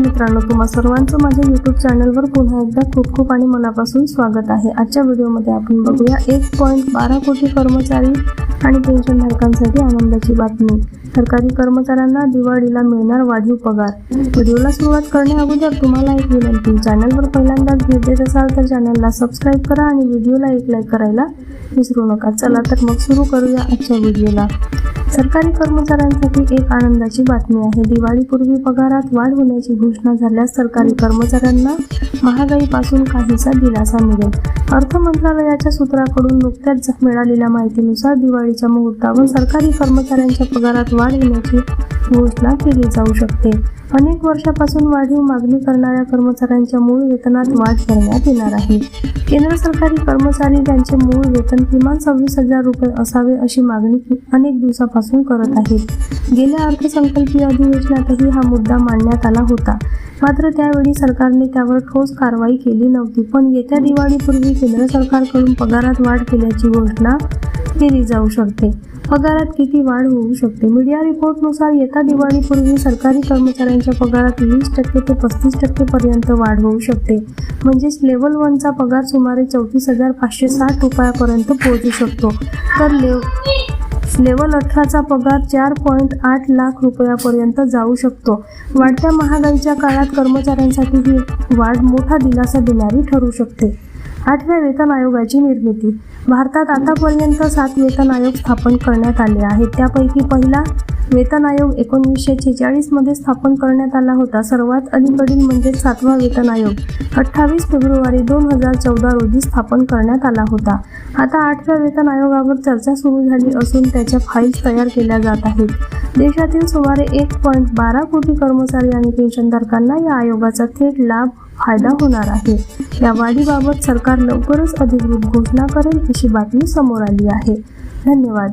मित्रांनो तुम्हा सर्वांचं माझ्या यूट्यूब चॅनलवर पुन्हा एकदा खूप खूप आणि मनापासून स्वागत आहे. आजच्या व्हिडिओमध्ये आपण बघूया एक पॉईंट बारा कोटी कर्मचारी आणि पेन्शनधारकांसाठी आनंदाची बातमी. सरकारी कर्मचाऱ्यांना दिवाळीला मिळणार वाढीव पगार. व्हिडिओला सुरुवात करण्याअगोदर तुम्हाला एक विनंती. चॅनलवर पहिल्यांदाच भेट देत असाल तर चॅनलला सबस्क्राईब करा आणि व्हिडिओला एक लाईक करायला विसरू नका. चला तर मग सुरू करूया आजच्या व्हिडिओला. सरकारी कर्मचाऱ्यांसाठी एक आनंदाची बातमी आहे. दिवाळीपूर्वी पगारात वाढ होण्याची घोषणा झाल्यास सरकारी कर्मचाऱ्यांना महागाईपासून काहीसा दिलासा मिळेल. अर्थ मंत्रालयाच्या सूत्राकडून नुकत्याच मिळालेल्या माहितीनुसार दिवाळीच्या मुहूर्तावर सरकारी कर्मचाऱ्यांच्या पगारात वाढ होण्याची घोषणा केली जाऊ शकते. अनेक वर्षापासून वाढीव मागणी करणाऱ्या कर्मचाऱ्यांच्या मूळ वेतनात वाढ करण्यात येणार आहे. केंद्र सरकारी कर्मचारी त्यांचे मूळ वेतन किमान सव्वीस हजार रुपये असावे अशी मागणी अनेक दिवसापासून करत आहेत. गेल्या अर्थसंकल्पीय अधिवेशनातही हा मुद्दा मांडण्यात आला होता. मात्र त्यावेळी सरकारने त्यावर ठोस कारवाई केली नव्हती. पण येत्या दिवाळीपूर्वी केंद्र सरकारकडून पगारात वाढ केल्याची घोषणा केली जाऊ शकते. पगारात किती वाढ होऊ शकते? मीडिया रिपोर्टनुसार येत्या दिवाळीपूर्वी सरकारी कर्मचाऱ्यांच्या पगारात वीस टक्के ते पस्तीस टक्के पर्यंत वाढ होऊ शकते. म्हणजेच लेवल वनचा पगार सुमारे चौतीस हजार पाचशे साठ रुपयापर्यंत पोहोचू शकतो. तर लेव लेवल अठराचा पगार चार पॉईंट आठ लाख रुपयापर्यंत जाऊ शकतो. वाढत्या महागाईच्या काळात कर्मचाऱ्यांसाठी ही वाढ मोठा दिलासा देणारी ठरू शकते. आठव्या वेतन आयोगाची निर्मिती. भारतात आतापर्यंत सात वेतन आयोग स्थापन करण्यात आले आहेत. त्यापैकी पहिला वेतन आयोग एकोणीसशे छेचाळीसमध्ये स्थापन करण्यात आला होता. सर्वात अलीकडील म्हणजे सातवा वेतन आयोग. अठ्ठावीस फेब्रुवारी दोन हजार चौदा रोजी स्थापन करण्यात आला होता. आता आठव्या वेतन आयोगावर चर्चा सुरू झाली असून त्याच्या फाईल्स तयार केल्या जात आहेत. देशातील सुमारे एक पॉईंट बारा कोटी कर्मचारी आणि पेन्शनधारकांना या आयोगाचा थेट लाभ फायदा होणार आहे. या वाढीबाबत सरकार लवकरच अधिकृत घोषणा करेल अशी बातमी समोर आली आहे. धन्यवाद.